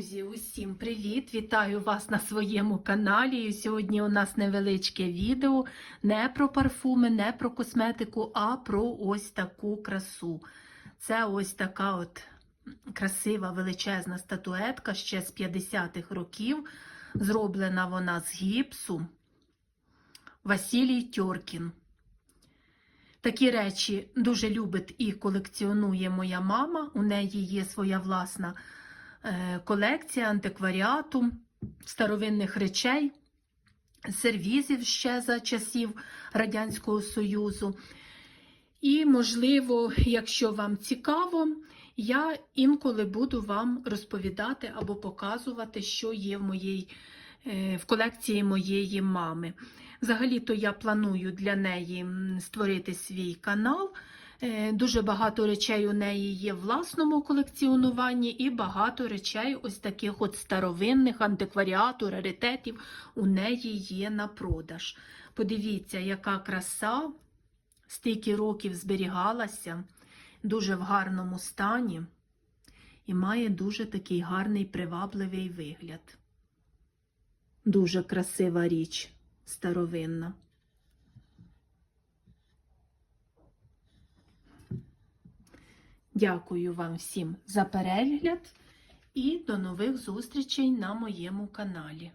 Друзі, усім привіт! Вітаю вас на своєму каналі. І сьогодні у нас невеличке відео не про парфуми, не про косметику, а про ось таку красу. Це ось така от красива величезна статуетка ще з 50-х років. Зроблена вона з гіпсу. Василій Тьоркін. Такі речі дуже любить і колекціонує моя мама. У неї є своя власна колекція антикваріату, старовинних речей, сервізів ще за часів Радянського Союзу. І, можливо, якщо вам цікаво, я інколи буду вам розповідати або показувати, що є в моїй е, в колекції моєї мами. Взагалі-то я планую для неї створити свій канал. Е, Дуже багато речей у неї є в власному колекціонуванні, і багато речей, ось таких от старовинних антикваріату, раритетів у неї є на продаж. Подивіться, яка краса, стільки років зберігалася, дуже в гарному стані і має дуже такий гарний привабливий вигляд. Дуже красива річ старовинна. Дякую вам всім за перегляд і до нових зустрічей на моєму каналі.